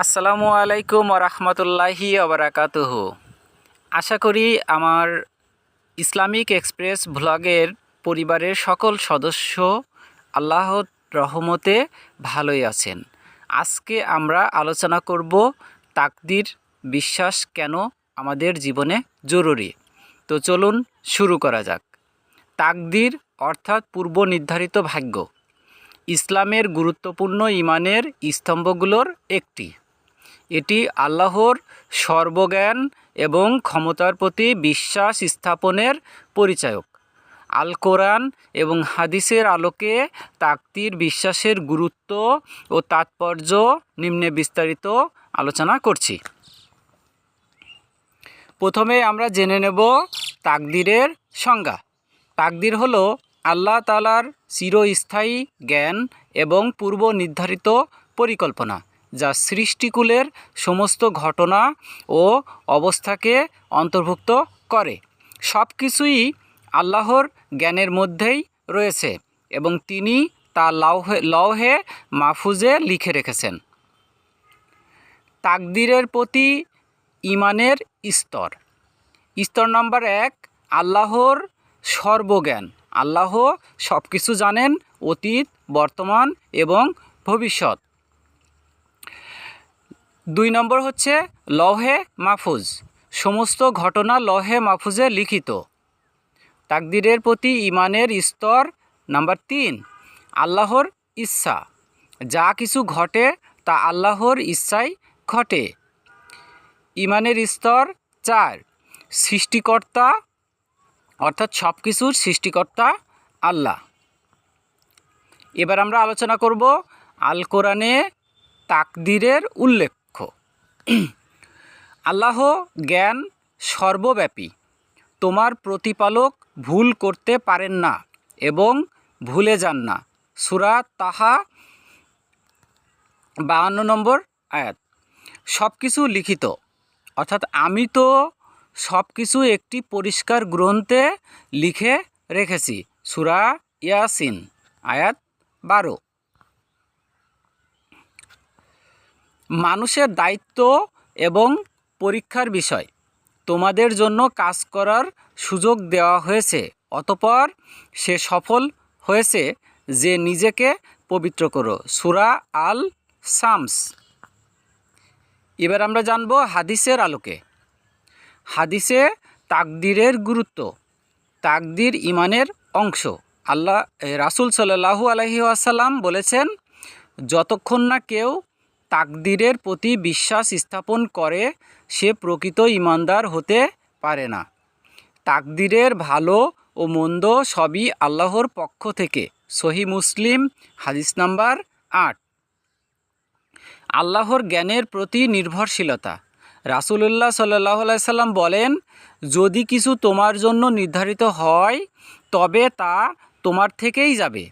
আসসালামু আলাইকুম রহমতুল্লাহি ওবরাকাতুহু। আশা করি আমার ইসলামিক এক্সপ্রেস ভ্লগের পরিবারের সকল সদস্য আল্লাহ রহমতে ভালোই আছেন। আজকে আমরা আলোচনা করব তাকদির বিশ্বাস কেন আমাদের জীবনে জরুরি। তো চলুন শুরু করা যাক। তাকদির অর্থাৎ পূর্ব নির্ধারিত ভাগ্য। ইসলামের গুরুত্বপূর্ণ ইমানের স্তম্ভগুলোর একটি। এটি আল্লাহর সর্বজ্ঞান এবং ক্ষমতার প্রতি বিশ্বাস স্থাপনের পরিচায়ক। আল কোরআন এবং হাদিসের আলোকে তাকতির বিশ্বাসের গুরুত্ব ও তাৎপর্য নিম্নে বিস্তারিত আলোচনা করছি। প্রথমে আমরা জেনে নেব তাকদিরের সংজ্ঞা। তাকদির হলো আল্লাহ তালার চিরস্থায়ী জ্ঞান এবং পূর্ব নির্ধারিত পরিকল্পনা। যা সৃষ্টিকুলের সমস্ত ঘটনা ও অবস্থাকে অন্তর্ভুক্ত করে। সব কিছুই আল্লাহর জ্ঞানের মধ্যেই রয়েছে এবং তিনি তা লৌহে লৌহে মাহফুজে লিখে রেখেছেন। তাকদিরের প্রতি ইমানের স্তর। স্তর নম্বর এক, আল্লাহর সর্বজ্ঞান। আল্লাহ সব কিছু জানেন অতীত, বর্তমান এবং ভবিষ্যৎ। দুই নম্বর হচ্ছে লহে মাহফুজ। সমস্ত ঘটনা লহে মাহফুজে লিখিত। তাকদিরের প্রতি ইমানের স্তর নাম্বার তিন, আল্লাহর ইচ্ছা যা কিছু ঘটে, তা আল্লাহর ইচ্ছাই ঘটে। ইমানের স্তর চার, সৃষ্টিকর্তা, অর্থাৎ সব কিছুর সৃষ্টিকর্তা আল্লাহ। এবার আমরা আলোচনা করব আল কোরআনে তাকদিরের উল্লেখ্য আল্লাহ জ্ঞান সর্বব্যাপী। তোমার প্রতিপালক ভুল করতে পারেন না এবং ভুলে যান না। সুরা তাহা বাহান্ন নম্বর আয়াত। সব কিছু লিখিত, অর্থাৎ আমি তো সব কিছু একটি পরিষ্কার গ্রন্থে লিখে রেখেছি। সুরা ইয়াসিন, আয়াত বারো। মানুষের দায়িত্ব এবং পরীক্ষার বিষয়। তোমাদের জন্য কাজ করার সুযোগ দেওয়া হয়েছে, অতপর সে সফল হয়েছে যে নিজেকে পবিত্র করো। সুরা আল সামস এবার আমরা জানব হাদিসের আলোকে। হাদিসে তাকদিরের গুরুত্ব, তাকদির ইমানের অংশ। আল্লাহ রাসুল সাল্লাহু আলহি আসাল্লাম বলেছেন, যতক্ষণ না কেউ তাকদিরের প্রতি বিশ্বাস স্থাপন করে, সে প্রকৃত ইমানদার হতে পারে না। তাকদিরের ভালো ও মন্দ সবই আল্লাহর পক্ষ থেকে। সহি মুসলিম, হাদিস নাম্বার আট। আল্লাহর জ্ঞানের প্রতি নির্ভরশীলতা। রাসুলুল্লাহ সাল্লাহ সাল্লাম বলেন, যদি কিছু তোমার জন্য নির্ধারিত হয়, তবে তা তোমার থেকেই যাবে।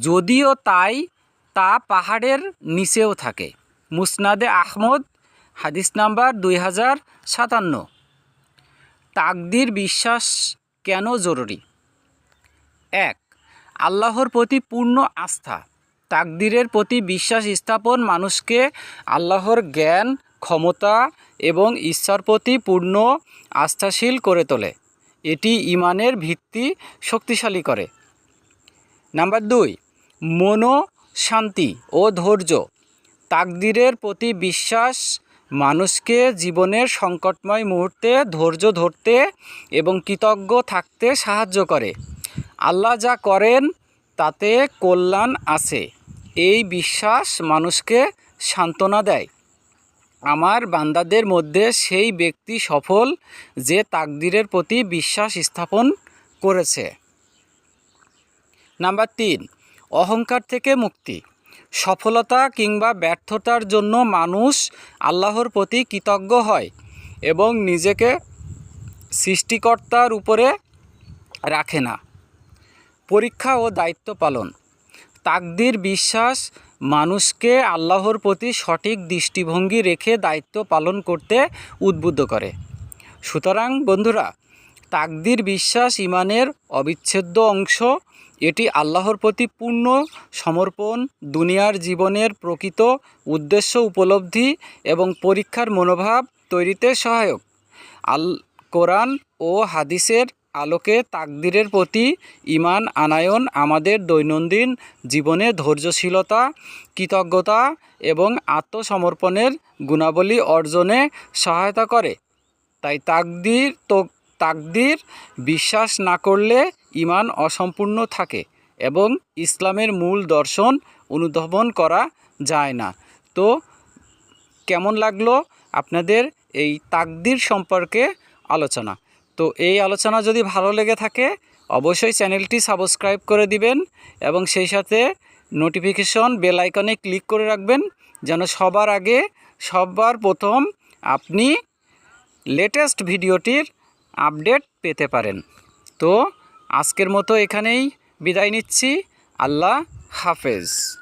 যদিও তাই, তা পাহাড়ের নিচেও থাকে। মুসনাদে আহমদ, হাদিস নাম্বার দুই হাজার সাতান্ন। তাকদির বিশ্বাস কেন জরুরি? এক, আল্লাহর প্রতি পূর্ণ আস্থা। তাকদিরের প্রতি বিশ্বাস স্থাপন মানুষকে আল্লাহর জ্ঞান, ক্ষমতা এবং ইচ্ছার প্রতি পূর্ণ আস্থাশীল করে তোলে। এটি ইমানের ভিত্তি শক্তিশালী করে। নাম্বার দুই মনো শান্তি ও ধৈর্য। তাকদিরের প্রতি বিশ্বাস মানুষকে জীবনের সংকটময় মুহূর্তে ধৈর্য ধরতে এবং কৃতজ্ঞ থাকতে সাহায্য করে। আল্লাহ যা করেন, তাতে কল্যাণ আছে। এই বিশ্বাস মানুষকে সান্ত্বনা দেয়। আমার বান্দাদের মধ্যে সেই ব্যক্তি সফল যে তাকদিরের প্রতি বিশ্বাস স্থাপন করেছে। নাম্বার তিন, অহংকার থেকে মুক্তি। সফলতা কিংবা ব্যর্থতার জন্য মানুষ আল্লাহর প্রতি কৃতজ্ঞ হয় এবং নিজেকে সৃষ্টিকর্তার উপরে রাখে না। পরীক্ষা ও দায়িত্ব পালন। তাকদির বিশ্বাস মানুষকে আল্লাহর প্রতি সঠিক দৃষ্টিভঙ্গি রেখে দায়িত্ব পালন করতে উদ্বুদ্ধ করে। সুতরাং বন্ধুরা, তাকদির বিশ্বাস ইমানের অবিচ্ছেদ্য অংশ এটি আল্লাহর প্রতি পূর্ণ সমর্পণ, দুনিয়ার জীবনের প্রকৃত উদ্দেশ্য উপলব্ধি এবং পরীক্ষার মনোভাব তৈরিতে সহায়ক। আল কোরআন ও হাদিসের আলোকে তাকদিরের প্রতি ইমান আনায়ন, আমাদের দৈনন্দিন জীবনে ধৈর্যশীলতা, কৃতজ্ঞতা এবং আত্মসমর্পণের গুণাবলী অর্জনে সহায়তা করে। তাই তাকদির তো তাকদির বিশ্বাস না করলে ইমান অসম্পূর্ণ থাকে এবং ইসলামের মূল দর্শন অনুধাবন করা যায় না। তো কেমন লাগল আপনাদের এই তাকদির সম্পর্কে আলোচনা? তো এই আলোচনা যদি ভালো লেগে থাকে, অবশ্যই চ্যানেলটি সাবস্ক্রাইব করে দিবেন এবং সেই সাথে নোটিফিকেশন বেল আইকনে ক্লিক করে রাখবেন যেন সবার আগে সবার প্রথম আপনি লেটেস্ট ভিডিওটির আপডেট পেতে পারেন। তো আজকের মতো এখানেই বিদায় নিচ্ছি। আল্লাহ হাফেজ।